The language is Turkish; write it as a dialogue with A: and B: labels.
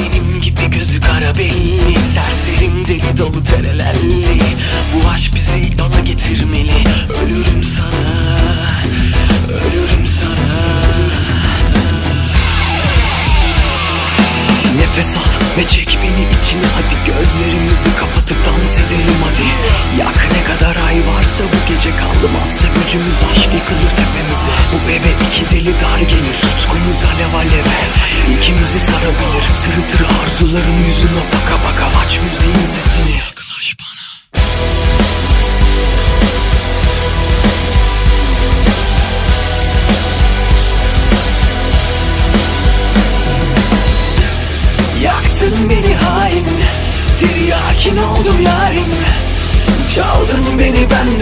A: benim gibi gözü kara belli Serserim deli dolu terelelli Bu aşk bizi yola getirmeli. Ölürüm sana Ölürüm sana. Nefes al ve çek beni içine hadi Gözlerimizi kapatıp dans edelim hadi. Yak ne kadar ay varsa bu gece kalmazsa Gücümüz aşk yıkılır tepemize. Bu eve iki deli dar gelir Tutkumuz alev aleve İkimizi sarabilir. Sırıtır arzuların yüzüne baka baka. Aç müziğin sesini. Yaklaş bana. Yaktın beni hain Tiryakin oldum yarim. Çaldın beni zalim